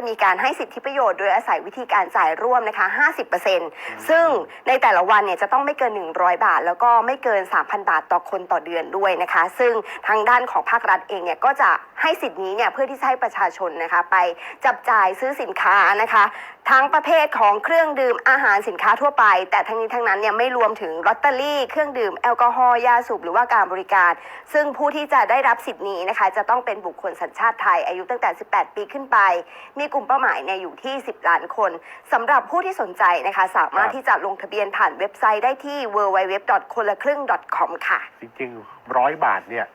จะมีการให้สิทธิประโยชน์โดยอาศัยวิธีการจ่ายร่วมนะคะ 50%ซึ่งในแต่ละวันเนี่ยจะต้องไม่เกิน 100 บาท แล้วก็ไม่เกิน 3,000 บาทต่อคนต่อเดือนด้วยนะคะ ซึ่งทางด้านของภาครัฐเองเนี่ยก็จะให้สิทธินี้เนี่ยเพื่อที่จะให้ประชาชนนะคะ ไปจับจ่ายซื้อสินค้านะคะ ทั้งประเภทของเครื่องดื่มอาหารสินค้าทั่วไป แต่ทั้งนี้ทั้งนั้นเนี่ยไม่รวมถึงลอตเตอรี่ เครื่องดื่มแอลกอฮอล์ยาสูบหรือว่าการบริการ ซึ่งผู้ที่จะได้รับสิทธินี้นะคะ จะต้องเป็นบุคคลสัญชาติไทย อายุตั้งแต่ 18 ปีขึ้นไป มีกลุ่มเป้าหมายเนี่ยอยู่ที่ 10 ล้านคนสำหรับผู้ที่สนใจนะคะ สามารถครับที่จะลงทะเบียนผ่านเว็บไซต์ได้ที่ www. คนละครึ่ง .com ค่ะ จริงๆร้อยบาทเนี่ย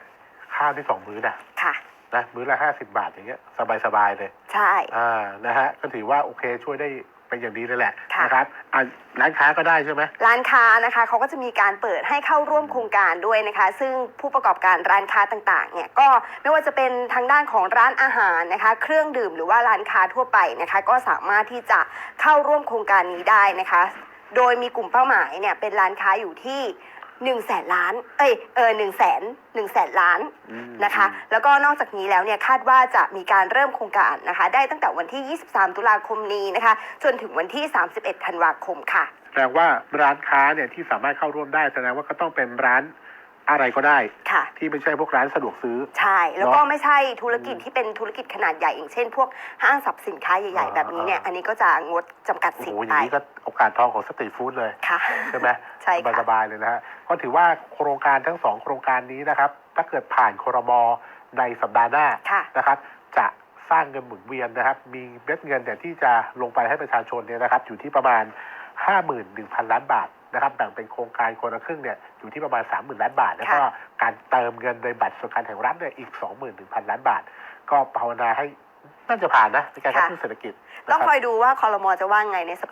ข้าวได้สองมื้อนะค่ะ นะมื้อละห้าสิบาทอย่างเงี้ยสบายๆเลย ใช่ อ่านะฮะก็ถือว่าโอเคช่วยได้เป็นอย่างดีเลยแหละค่ะ นะครับอะร้านค้าก็ได้ใช่ไหม ร้านค้านะคะเขาก็จะมีการเปิดให้เข้าร่วมโครงการด้วยนะคะ ซึ่งผู้ประกอบการร้านค้าต่างๆเนี่ยก็ไม่ว่าจะเป็นทางด้านของร้านอาหารนะคะ เครื่องดื่มหรือว่าร้านค้าทั่วไปนะคะ ก็สามารถที่จะเข้าร่วมโครงการนี้ได้นะคะ โดยมีกลุ่มเป้าหมายเนี่ยเป็นร้านค้าอยู่ที่ 1นึ่งแสนล้าน เอ้ย เออหนึ่งแสนหนึ่งแสนล้านอืมนะคะ แล้วก็นอกจากนี้แล้วเนี่ยคาดว่าจะมีการเริ่มโครงการนะคะ ได้ตั้งแต่วันที่ 23 ตุลาคมนี้นะคะ จนถึงวันที่ 31 ธันวาคมค่ะแสดงว่าร้านค้าเนี่ยที่สามารถเข้าร่วมได้แสดงว่าก็ต้องเป็นร้าน อะไรก็ได้ ค่ะ ที่ไม่ใช่พวกร้านสะดวกซื้อ ใช่ แล้วก็เนอะไม่ใช่ธุรกิจที่เป็นธุรกิจขนาดใหญ่อย่างเช่น พวกห้างสรรพสินค้าใหญ่อ่าๆแบบนี้เนี่ยอ่าอันนี้ก็จะงดจำกัดโอ้สิทโหธิ์อไป ย่างนี้ก็โอกาสทองของสตรีทฟู้ดเลย ค่ะ ใช่ไหมใช่ค่ะ สบายๆเลยนะฮะ ก็ถือว่าโครงการทั้งสองโครงการนี้นะครับ ถ้าเกิดผ่านครมในสัปดาห์หน้าค่ะ นะครับ จะสร้างเงินหมุนเวียนนะครับ มีเม็ดเงินเนี่ยที่จะลงไปให้ประชาชนเนี่ยนะครับ อยู่ที่ประมาณ 51,000 ล้านบาท นะครับแบ่งเป็นโครงการคนละครึ่งเนี่ยอยู่ที่ประมาณ 30,000 ล้านบาท แล้วก็การเติมเงินในบัตรสวัสดิการแห่งรัฐเนี่ยอีก 21,000 ล้านบาท ก็ภาวนาให้น่าจะผ่านนะในการกระตุ้นเศรษฐกิจนะต้องรับคอยดูว่าคอรมอจะว่าไงในสัป